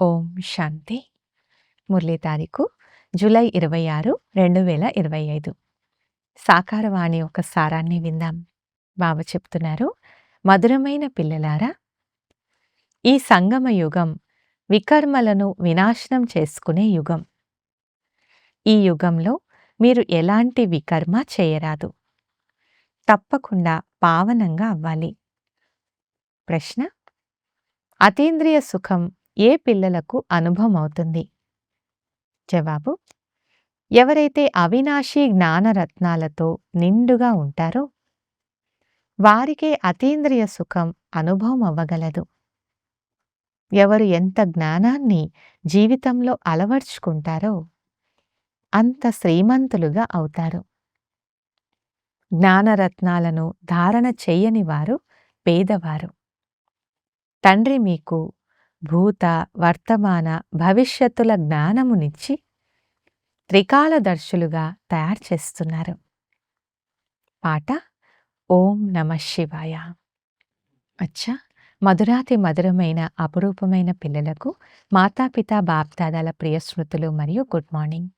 ఓం శాంతి. మురళీ తారీఖు జూలై ఇరవై ఆరు రెండు వేల ఇరవై ఐదు సాకారవాణి ఒక సారాన్ని విందాం. బావ చెప్తున్నారు మధురమైన పిల్లలారా ఈ సంగమ యుగం వికర్మలను వినాశనం చేసుకునే యుగం. ఈ యుగంలో మీరు ఎలాంటి వికర్మ చేయరాదు. తప్పకుండా పావనంగా అవ్వాలి. ప్రశ్న అతీంద్రియ సుఖం ఏ పిల్లలకు అనుభవం అవుతుంది జవాబు ఎవరైతే అవినాశీ జ్ఞానరత్నాలతో నిండుగా ఉంటారో వారికే అతీంద్రియ సుఖం అనుభవం అవ్వగలదు ఎవరు ఎంత జ్ఞానాన్ని జీవితంలో అలవర్చుకుంటారో అంత శ్రీమంతులుగా అవుతారు. జ్ఞానరత్నాలను ధారణ చెయ్యని వారు పేదవారు. తండ్రి మీకు భూత వర్తమాన భవిష్యత్తుల జ్ఞానమునిచ్చి త్రికాలదర్శులుగా తయారు చేస్తున్నారు. పాట ఓం నమ శివాయ. అచ్చా మధురాతి మధురమైన అపురూపమైన పిల్లలకు మాతాపిత బాప్దాదాల ప్రియ స్మృతులు మరియు గుడ్ మార్నింగ్.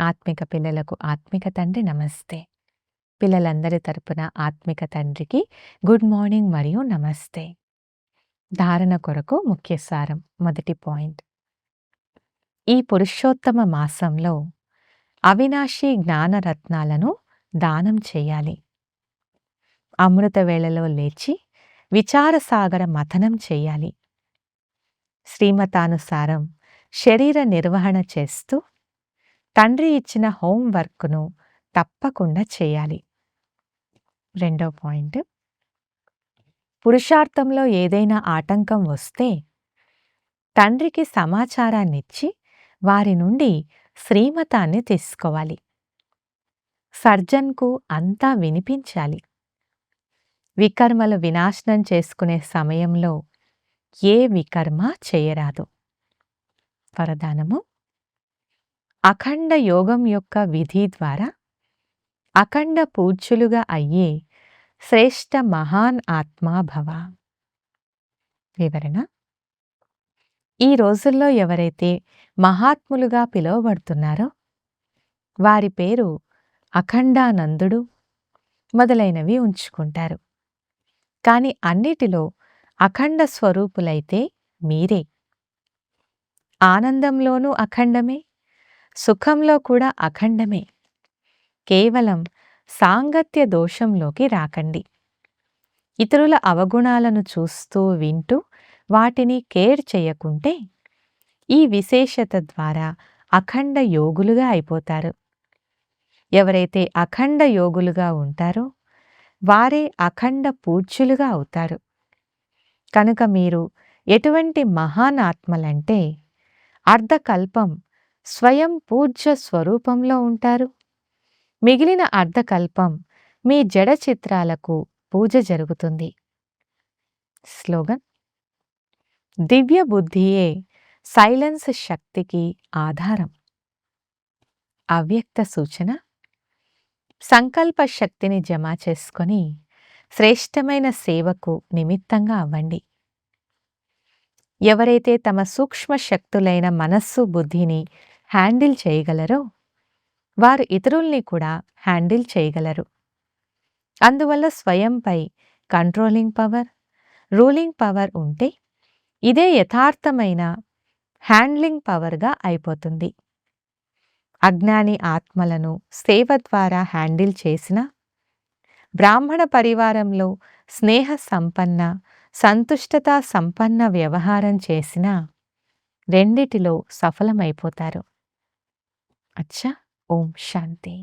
ఆత్మిక పిల్లలకు ఆత్మిక తండ్రి నమస్తే. పిల్లలందరి తరపున ఆత్మిక తండ్రికి గుడ్ మార్నింగ్ మరియు నమస్తే. ధారణ కొరకు ముఖ్య సారం మొదటి పాయింట్. ఈ పురుషోత్తమ మాసంలో అవినాశి జ్ఞానరత్నాలను దానం చేయాలి. అమృత వేళలో లేచి విచారసాగర మథనం చేయాలి. శ్రీమతానుసారం శరీర నిర్వహణ చేస్తూ తండ్రి ఇచ్చిన హోంవర్క్ను తప్పకుండా చేయాలి. రెండో పాయింట్. పురుషార్థంలో ఏదైనా ఆటంకం వస్తే తండ్రికి సమాచారాన్నిచ్చి వారి నుండి శ్రీమతాన్ని తీసుకోవాలి. సర్జన్కు అంతా వినిపించాలి. వికర్మలు వినాశనం చేసుకునే సమయంలో ఏ వికర్మ చేయరాదు. వరదానము? అఖండ యోగం యొక్క విధి ద్వారా అఖండ పూజ్యులుగా అయ్యే శ్రేష్ఠ మహాన్ ఆత్మాభవ వివరణ? ఈ రోజుల్లో ఎవరైతే మహాత్ములుగా పిలువబడుతున్నారో వారి పేరు అఖండానందుడు మొదలైనవి ఉంచుకుంటారు. కాని అన్నిటిలో అఖండ స్వరూపులైతే మీరే. ఆనందంలోనూ అఖండమే సుఖంలో కూడా అఖండమే. కేవలం సాంగత్య దోషంలోకి రాకండి. ఇతరుల అవగుణాలను చూస్తూ వింటూ వాటిని కేర్ చేయకుంటే ఈ విశేషత ద్వారా అఖండ యోగులుగా అయిపోతారు. ఎవరైతే అఖండ యోగులుగా ఉంటారో వారే అఖండ పూజ్యులుగా అవుతారు. కనుక మీరు ఎటువంటి మహాన్ ఆత్మలంటే అర్ధకల్పం స్వయం పూజ్య స్వరూపంలో ఉంటారు. మిగిలిన అర్ధకల్పం మీ జడ చిత్రాలకు పూజ జరుగుతుంది. స్లోగన్. దివ్య బుద్ధియే సైలెన్స్ శక్తికి ఆధారం. అవ్యక్త సూచన. సంకల్ప శక్తిని జమ చేసుకొని శ్రేష్టమైన సేవకు నిమిత్తంగా అవ్వండి. ఎవరైతే తమ సూక్ష్మ శక్తులైన మనస్సు బుద్ధిని హ్యాండిల్ చేయగలరో వారు ఇతరుల్ని కూడా హ్యాండిల్ చేయగలరు. అందువల్ల స్వయంపై కంట్రోలింగ్ పవర్ రూలింగ్ పవర్ ఉంటే ఇదే యథార్థమైన హ్యాండ్లింగ్ పవర్గా అయిపోతుంది. అజ్ఞాని ఆత్మలను సేవ ద్వారా హ్యాండిల్ చేసిన బ్రాహ్మణ పరివారంలో స్నేహ సంపన్న సంతుష్టత సంపన్న వ్యవహారం చేసిన రెండిటిలో సఫలమైపోతారు. అచ్చా! ఓం శాంతి